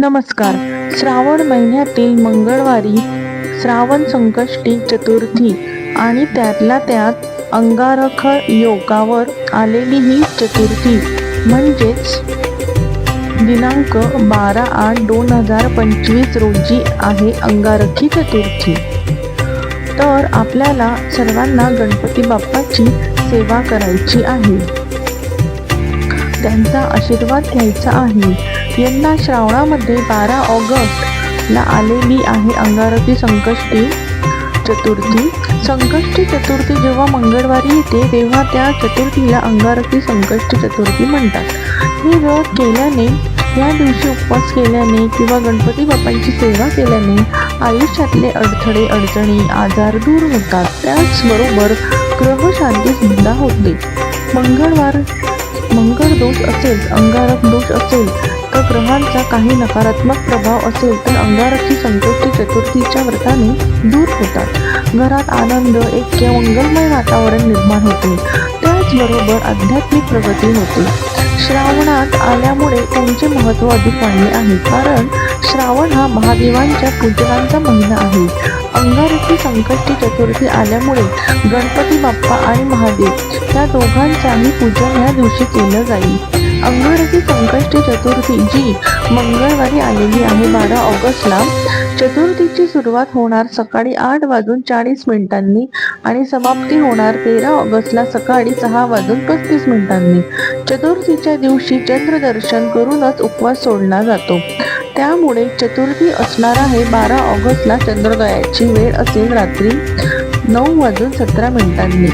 नमस्कार. श्रावण महिन्यातील मंगळवारी श्रावण संकष्टी चतुर्थी आणि त्यातल्या त्यात अंगारख योगावर आलेली ही चतुर्थी म्हणजेच दिनांक बारा आठ दोन हजार पंचवीस रोजी आहे अंगारखी चतुर्थी. तर आपल्याला सर्वांना गणपती बाप्पाची सेवा करायची आहे. त्यांचा आशीर्वाद घ्यायचा आहे. यंदा श्रावणामध्ये बारा ऑगस्टला आलेली आहे अंगारकी संकष्टी चतुर्थी. संकष्टी चतुर्थी जेव्हा मंगळवारी येते तेव्हा त्या चतुर्थीला अंगारकी संकष्टी चतुर्थी म्हणतात. हे व्रत केल्याने या दिवशी उपवास केल्याने किंवा गणपती बाप्पांची सेवा केल्याने आयुष्यातले अडथळे अडचणी आजार दूर होतात. त्याचबरोबर ग्रहशांती सुद्धा होते. मंगळवार मंगळ दोष असेल अंगारक दोष असेल ग्रहांचा काही नकारात्मक प्रभाव असेल तर अंगारकी संकष्टी चतुर्थीच्या व्रताने दूर होतात. घरात आनंद ऐक्य मंगलमय वातावरण निर्माण होते. त्याचबरोबर आध्यात्मिक प्रगती होते. श्रावणात आल्यामुळे त्यांचे महत्त्व अधिक वाढले आहे. कारण श्रावण हा महादेवांच्या पूजनांचा महिना आहे. अंगारकी संकष्टी चतुर्थी आल्यामुळे गणपती बाप्पा आणि महादेव या दोघांचाही पूजन या दिवशी केलं जाईल. अंगारकी संकष्टी चतुर्थी जी मंगळवारी आलेली आहे बारा ऑगस्टला. चतुर्थीची सुरुवात होणार सकाळी आठ वाजून चाळीस मिनिटांनी आणि समाप्ती होणार तेरा ऑगस्टला सकाळी सहा वाजून पस्तीस मिनिटांनी. चतुर्थीच्या दिवशी चंद्रदर्शन करूनच उपवास सोडला जातो. त्यामुळे चतुर्थी असणार आहे बारा ऑगस्टला चंद्रोदयाची वेळ असेल रात्री. नऊ वाजून सतरा मिनिटांनी.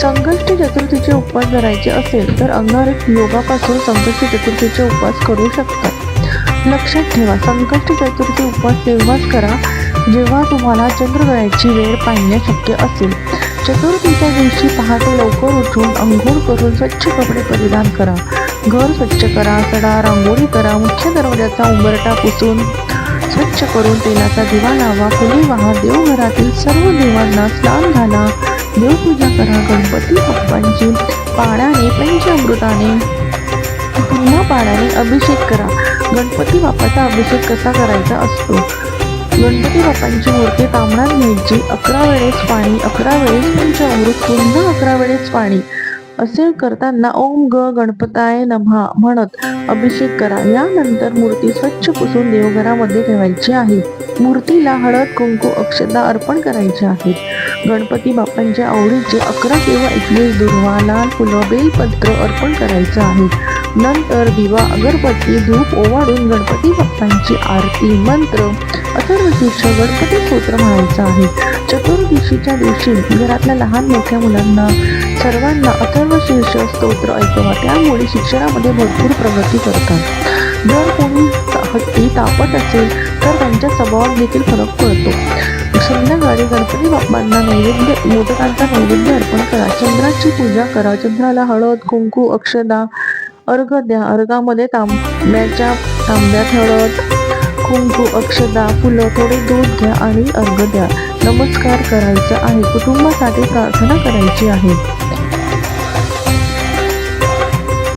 संकष्टी चतुर्थीचे उपवास धरायचे असेल तर अंगारक योगापासून संकष्टी चतुर्थीचे उपवास करू शकतात. लक्षात ठेवा संकष्टी चतुर्थी उपवास तेव्हाच करा जेव्हा तुम्हाला चंद्रग्रहाची वेळ पाहणे शक्य असेल. चतुर्थीच्या दिवशी पहाटे लवकर उठून अंघोळ करून स्वच्छ कपडे परिधान करा. घर स्वच्छ करा सडा रांगोळी करा मुख्य दरवाजाचा उंबरटा पुसून स्वच्छ करून तेलाचा दिवा लावा. फुले वाहा देवघरातील सर्व देवांना स्नान घाला. देवपूजा करा गणपती बाप्पांची पाण्याने पंचामृताने पुन्हा पाण्याने अभिषेक करा. गणपती बाप्पाचा अभिषेक कसा करायचा असतो? गणपती बाप्पांची मूर्ती तांबडात घ्यायची अकरा वेळेस पाणी अकरा वेळेस पंचामृत पुन्हा अकरा वेळेस पाणी. असे करताना ओम ग गणपताय नमहा म्हणत अभिषेक करा. यानंतर मूर्ती स्वच्छ पुसून देवघरामध्ये ठेवायची आहे. मूर्तीला हळद कुंकू अक्षता अर्पण करायचे आहेत. गणपती बाप्पांच्या आवडीचे अकरा किंवा एकवीस दुर्वा लाल फुलं बेलपत्र अर्पण करायचं आहे. नंतर दिवा अगरबत्ती धूप ओवाळून गणपती बाप्पांची आरती मंत्र अथर्वशीर्ष गणपती स्तोत्र म्हणायचं आहे. चतुर्दशीच्या दिवशी घरातल्या लहान मोठ्या मुलांना सर्वांना अथर्व शीर्ष स्तोत्र ऐकवा. त्यामुळे शिक्षणामध्ये भरपूर प्रगती करतात. जर कोणी हट्टी तापत असेल तर त्यांच्या स्वभावात देखील फरक पडतो. संध्याकाळी गणपती बाप्पांना नैवेद्य मोदकांचा नैवेद्य अर्पण करा. चंद्राची पूजा करा. चंद्राला हळद कुंकू अक्षदा अर्घ द्या. अर्घामध्ये तांब्याच्या तांब्यात हळद कुंकू अक्षदा फुलं थोडे दूध घ्या आणि अर्घ द्या. नमस्कार करायचा आहे. कुटुंबासाठी प्रार्थना करायची आहे.